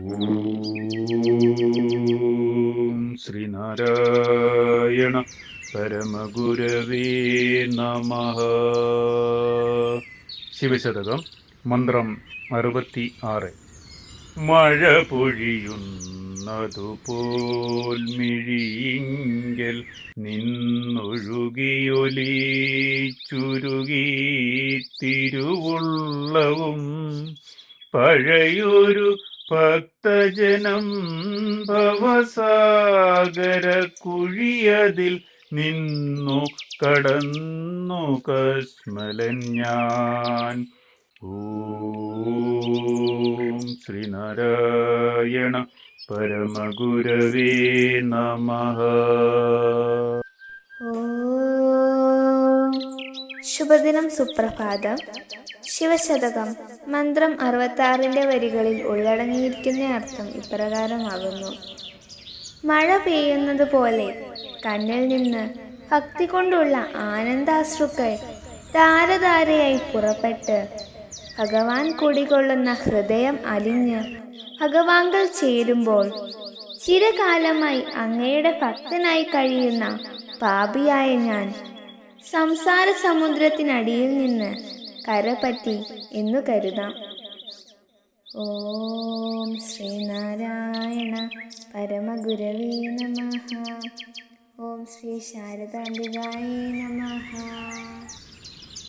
ഓം ശ്രീനാരായണ പരമഗുരവേ നമ. ശിവശതകം മന്ത്രം അറുപത്തി ആറ് മഴ പൊഴിയുന്നതുപോൽ നിന്നൊഴുകിയൊലി ചുരുകി തിരുവുള്ളവും പഴയൊരു ഭക്തജനം ഭവസാഗര കുഴിയതിൽ നിന്നു കടന്നു കശ്മലൻ ഞാൻ. ഓം ശ്രീനാരായണ പരമഗുരവേ നമ. ശുഭദിനം സുപ്രഭാതം. ശിവശതകം. മന്ത്രം അറുപത്താറിന്റെ വരികളിൽ ഉള്ളടങ്ങിയിരിക്കുന്ന അർത്ഥം ഇപ്രകാരമാകുന്നു. മഴ പെയ്യുന്നത് പോലെ കണ്ണിൽ നിന്ന് ഭക്തി കൊണ്ടുള്ള ആനന്ദാശ്രുക്കൾ ധാരധാരയായി പുറപ്പെട്ട് ഭഗവാൻ കുടികൊള്ളുന്ന ഹൃദയം അലിഞ്ഞ് ഭഗവാങ്കൾ ചേരുമ്പോൾ ചിരകാലമായി അങ്ങയുടെ ഭക്തനായി കഴിയുന്ന പാപിയായ ഞാൻ സംസാര സമുദ്രത്തിനടിയിൽ നിന്ന് കരപറ്റി എന്നു കരുതാം. ഓം ശ്രീനാരായണ പരമഗുരവേ നമ. ഓം ശ്രീ ശാരദാംബികായേ നമഃ.